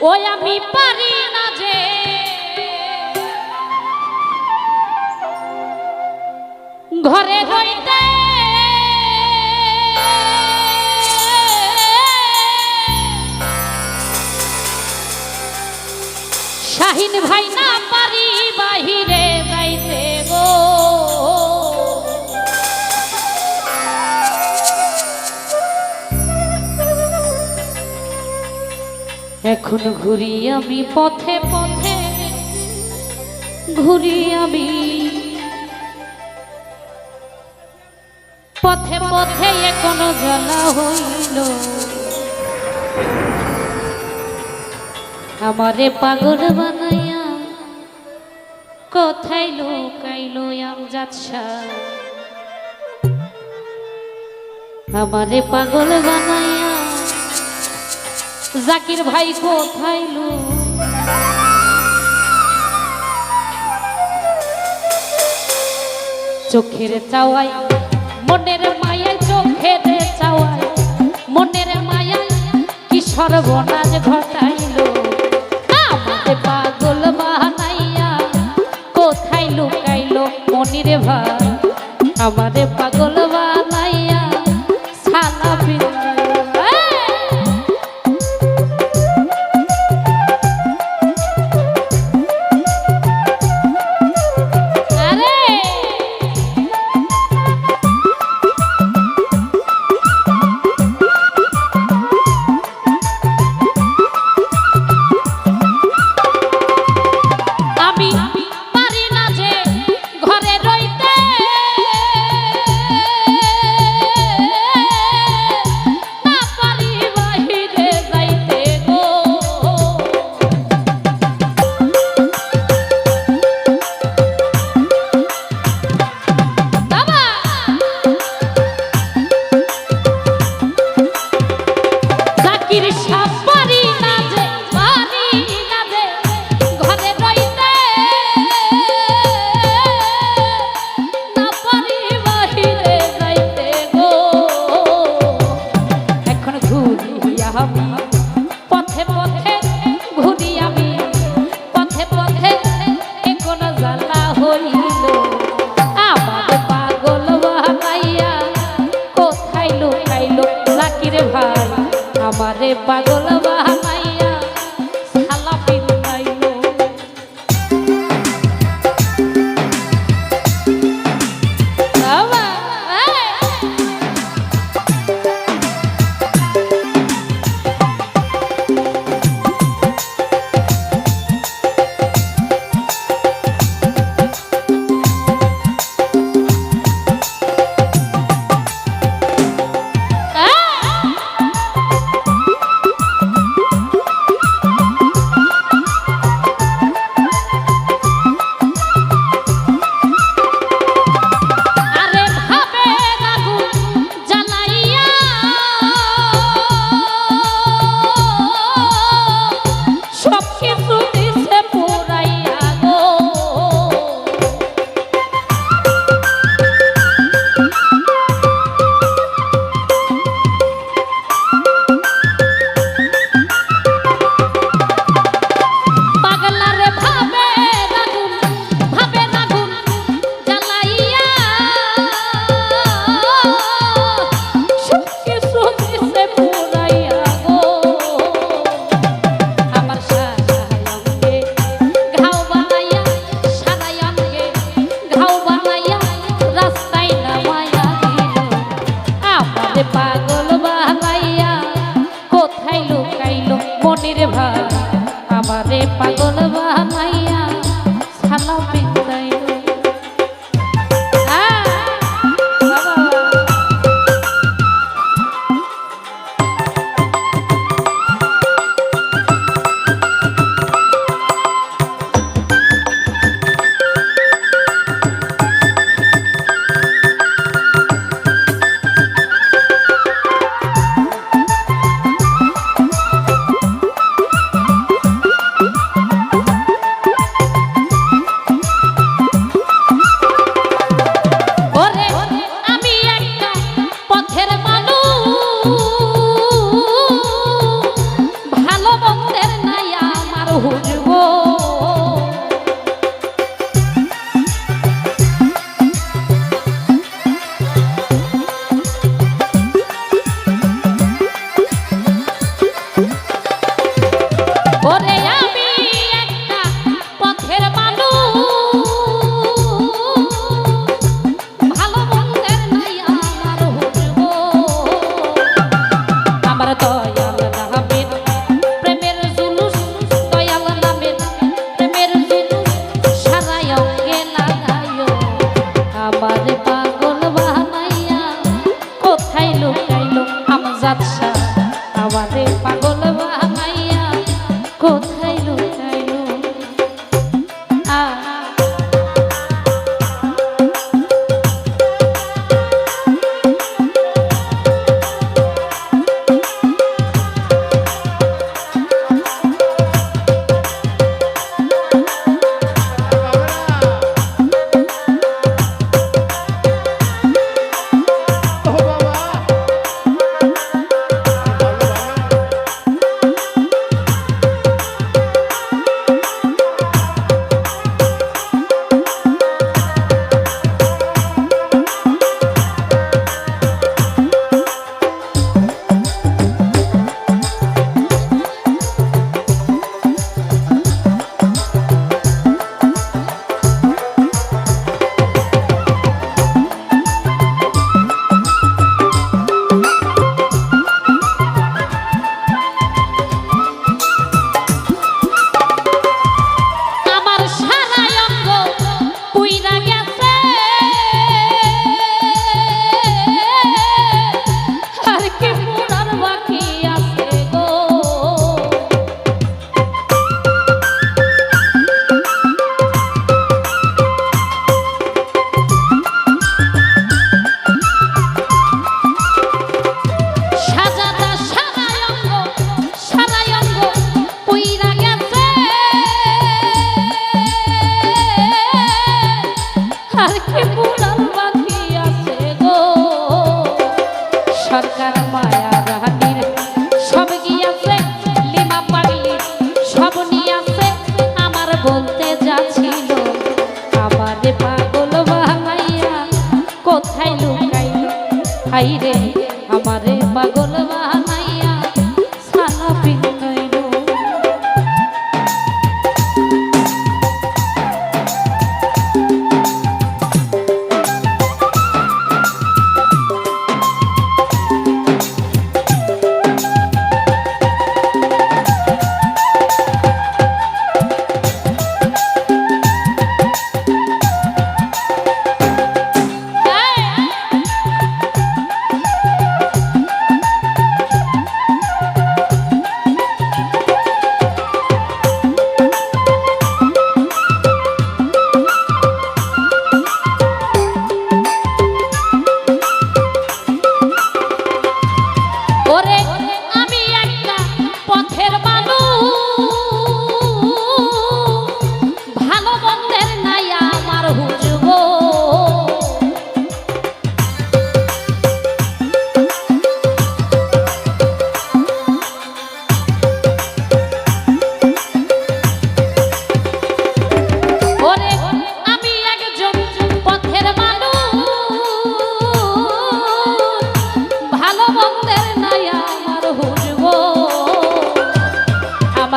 ওই আমি পারি না যে। ঘরে শাহিন ভাই না এখন ঘুরি আমি পথে পথে, ঘুরি আমি পথে পথে এখন জ্বালা হইল। আমারে পাগল বানাইয়া কোথায় লোকাইল আম যাচ্ছা আমারে পাগল বানাইয়া জাকির ভাই কোথায় লো? চোখের চাওয়াই মনের মায়ায়, চোখের চাওয়াই মনের মায়ায় কি সর্বনাশ ঘটায়? আমারে পাগল বাবা আমারে পাগল বানা আমারে পাগল বানাইয়া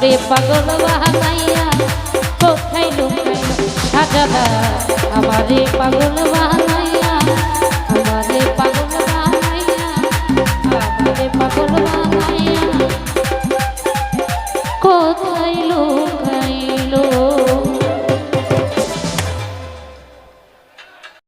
আমারে পাগল বানাইয়া কোথায় লুকাইলো? সাজাদা আমারে পাগল বানাইয়া